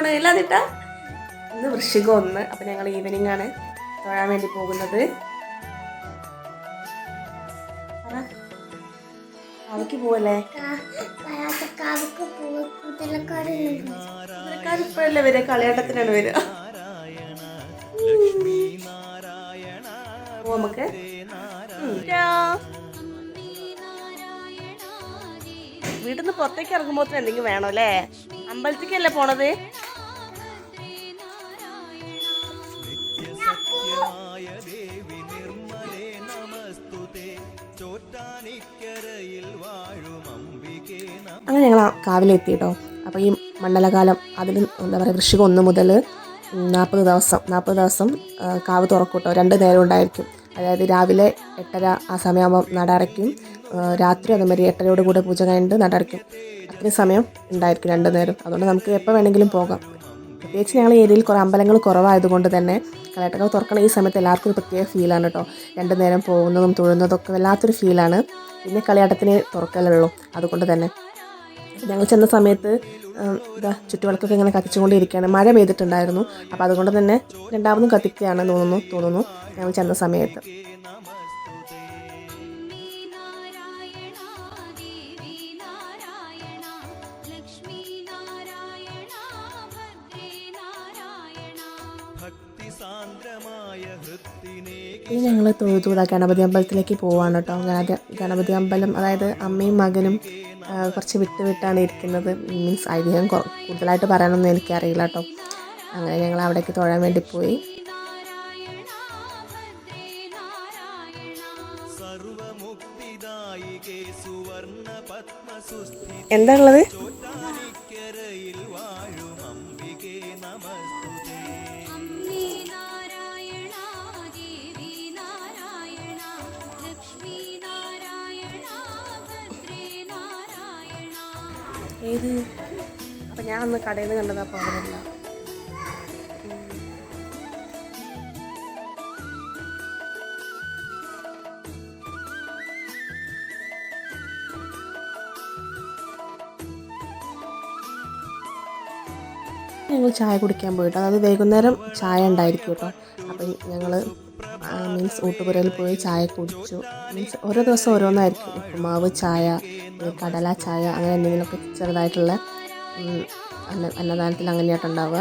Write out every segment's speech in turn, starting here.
പോവാണ് എല്ലാം തിട്ട ഇന്ന് വൃശ്ചികം ഒന്ന്. അപ്പം ഞങ്ങൾ ഈവനിങ് ആണ് തൊഴാൻ വേണ്ടി പോകുന്നത്. പറ. അവയ്ക്ക് പോവല്ലേ? ഇപ്പോഴല്ലേ വരിക? കളിയാട്ടത്തിനാണ് വരിക. നമുക്ക്. വീട്ടിൽ നിന്ന് പുറത്തേക്ക് ഇറങ്ങുമ്പോൾ എന്തെങ്കിലും വേണം അല്ലേ? അമ്പലത്തേക്കല്ലേ പോണത്? അങ്ങനെ ഞങ്ങൾ കാവിലെത്തി കേട്ടോ അപ്പോൾ ഈ മണ്ഡലകാലം അതിൽ എന്താ പറയുക വൃശ്ചികം ഒന്ന് മുതൽ നാൽപ്പത് ദിവസം നാൽപ്പത് ദിവസം കാവ് തുറക്കൂട്ടോ. രണ്ട് നേരം ഉണ്ടായിരിക്കും. അതായത് രാവിലെ എട്ടര ആ സമയമാകുമ്പോൾ നട അടയ്ക്കും രാത്രി അതേമാതിരി എട്ടരയോട് കൂടെ പൂജ കഴിഞ്ഞിട്ട് നട അത്രയും സമയം ഉണ്ടായിരിക്കും രണ്ട് നേരം. അതുകൊണ്ട് നമുക്ക് എപ്പോൾ വേണമെങ്കിലും പോകാം. പ്രത്യേകിച്ച് ഞങ്ങൾ ഏരിയയിൽ കുറേ അമ്പലങ്ങൾ കുറവായതുകൊണ്ട് തന്നെ കലാട്ടകൾ തുറക്കണ ഈ സമയത്ത് എല്ലാവർക്കും ഒരു പ്രത്യേക ഫീലാണ് കേട്ടോ. രണ്ടു നേരം പോകുന്നതും തൊഴുന്നതും ഒക്കെ വല്ലാത്തൊരു ഫീലാണ്. പിന്നെ കളിയാട്ടത്തിന് തുറക്കലുള്ളൂ അതുകൊണ്ട് തന്നെ. ഞങ്ങൾ ചെന്ന സമയത്ത് ഇതാ ചുറ്റുവിളക്കൊക്കെ ഇങ്ങനെ കത്തിച്ചുകൊണ്ടിരിക്കുകയാണ്. മഴ പെയ്തിട്ടുണ്ടായിരുന്നു. അപ്പോൾ അതുകൊണ്ട് തന്നെ രണ്ടാമതും കത്തിക്കുകയാണ് തോന്നുന്നു തോന്നുന്നു ഞങ്ങൾ ചെന്ന സമയത്ത്. ഇനി ഞങ്ങൾ തൊഴുതൂട ഗണപതി അമ്പലത്തിലേക്ക് പോവാണ് കേട്ടോ. ഗണപതി ഗണപതി അമ്പലം അതായത് അമ്മയും മകനും കുറച്ച് വിട്ട് വിട്ടാണ് ഇരിക്കുന്നത്. മീൻസ് ഐതിഹ്യം കൂടുതലായിട്ട് പറയാനൊന്നും എനിക്കറിയില്ല കേട്ടോ. അങ്ങനെ ഞങ്ങൾ അവിടേക്ക് തൊഴാൻ വേണ്ടി പോയി. എന്താ ഏത്? അപ്പം ഞാൻ അന്ന് കടയിൽ നിന്ന് കണ്ടതാ പോകണില്ല ഞങ്ങൾ ചായ കുടിക്കാൻ പോയിട്ട് അതായത് വൈകുന്നേരം ചായ ഉണ്ടായിരിക്കും കേട്ടോ. അപ്പം ഞങ്ങൾ മീൻസ് ഊട്ടുപുരയിൽ പോയി ചായ കുടിച്ചു. മീൻസ് ഓരോ ദിവസം ഓരോന്നായിരിക്കും. ഉപ്പുമാവ് ചായ കടല ചായ അങ്ങനെ എന്തെങ്കിലുമൊക്കെ ചെറുതായിട്ടുള്ള അന്ന അന്നദാനത്തിൽ അങ്ങനെയായിട്ടുണ്ടാവുക.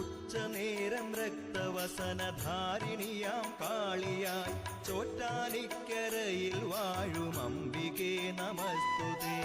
ഉച്ചനേരം രക്തവസനധാരിണിയാം കാളിയായി. ചോറ്റാനിക്കരയിൽ വാഴും അംബികേ നമസ്തുതേ.